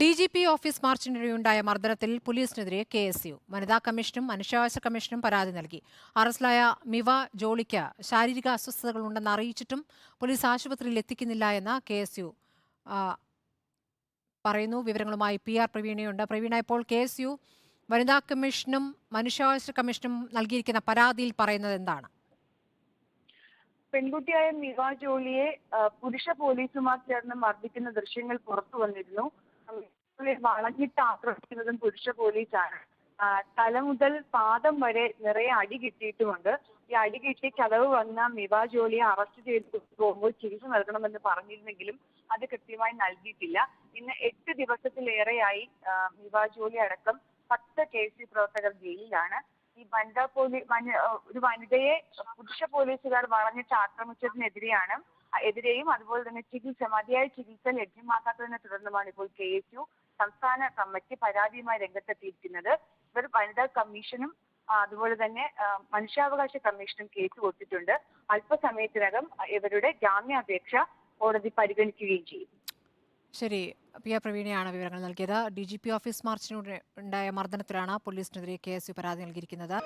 D G P office മാർച്ചിനിടെയുണ്ടായ മർദ്ദനത്തിൽ പോലീസിനെതിരെ കെ എസ് യു. വനിതാ കമ്മീഷനും മനുഷ്യാവകാശ കമ്മീഷനും പരാതി നൽകി. അറസ്റ്റിലായ മിവ ജോളിക്ക് ശാരീരിക അസ്വസ്ഥതകളുണ്ടെന്ന് അറിയിച്ചിട്ടും പോലീസ് ആശുപത്രിയിൽ എത്തിക്കുന്നില്ല എന്ന് കെ എസ് യു പറയുന്നു. വിവരങ്ങളുമായി പി ആർ പ്രവീണയുണ്ട്. പ്രവീണ ഇപ്പോൾ കെ എസ് യു വനിതാ കമ്മീഷനും മനുഷ്യാവകാശ കമ്മീഷനും നൽകിയിരിക്കുന്ന പരാതിയിൽ പറയുന്നത് എന്താണ്? പെൺകുട്ടിയായ മിവ ജോളിയെ പുരുഷ പോലീസുമാർ ചേർന്ന് മർദ്ദിക്കുന്ന ദൃശ്യങ്ങൾ പുറത്തു വന്നിരുന്നു. വളഞ്ഞിട്ട് ആക്രമിക്കുന്നതും പുരുഷ പോലീസാണ്. തല മുതൽ പാദം വരെ നിറയെ അടി കിട്ടിയിട്ടുമുണ്ട്. ഈ അടി കിട്ടി ചതവ് വന്ന മിവാ ജോലിയെ അറസ്റ്റ് ചെയ്ത് പോകുമ്പോൾ ചികിത്സ നൽകണമെന്ന് പറഞ്ഞിരുന്നെങ്കിലും അത് കൃത്യമായി നൽകിയിട്ടില്ല. ഇന്ന് എട്ട് ദിവസത്തിലേറെയായി മിവാ ജോലി അടക്കം പത്ത് കെ സി പ്രവർത്തകർ ജയിലിലാണ്. ഈ വനിതാ പോലീസ് ഒരു വനിതയെ പുരുഷ പോലീസുകാർ വളഞ്ഞിട്ട് ആക്രമിച്ചതിനെതിരെയാണ് എതിരെയും അതുപോലെ തന്നെ ചികിത്സ മതിയായ ചികിത്സ ലഭ്യമാക്കാത്തതിനെ തുടർന്നുമാണ് ഇപ്പോൾ കെ എസ് യു സംസ്ഥാന കമ്മിറ്റി പരാതിയുമായി രംഗത്തെത്തിയിരിക്കുന്നത്. ഇവർ വനിതാ കമ്മീഷനും അതുപോലെ തന്നെ മനുഷ്യാവകാശ കമ്മീഷനും കേസ് കൊടുത്തിട്ടുണ്ട്. അല്പസമയത്തിനകം ഇവരുടെ ജാമ്യാപേക്ഷ കോടതി പരിഗണിക്കുകയും ചെയ്യും. ശരി. പി ആർ പ്രവീണയാണ് വിവരങ്ങൾ നൽകിയത്. ഡി ജി പി ഓഫീസ് മാർച്ചിനോട് ഉണ്ടായ മർദ്ദനത്തിലാണ് പോലീസിനെതിരെ കെ എസ് യു പരാതി നൽകിയിരിക്കുന്നത്.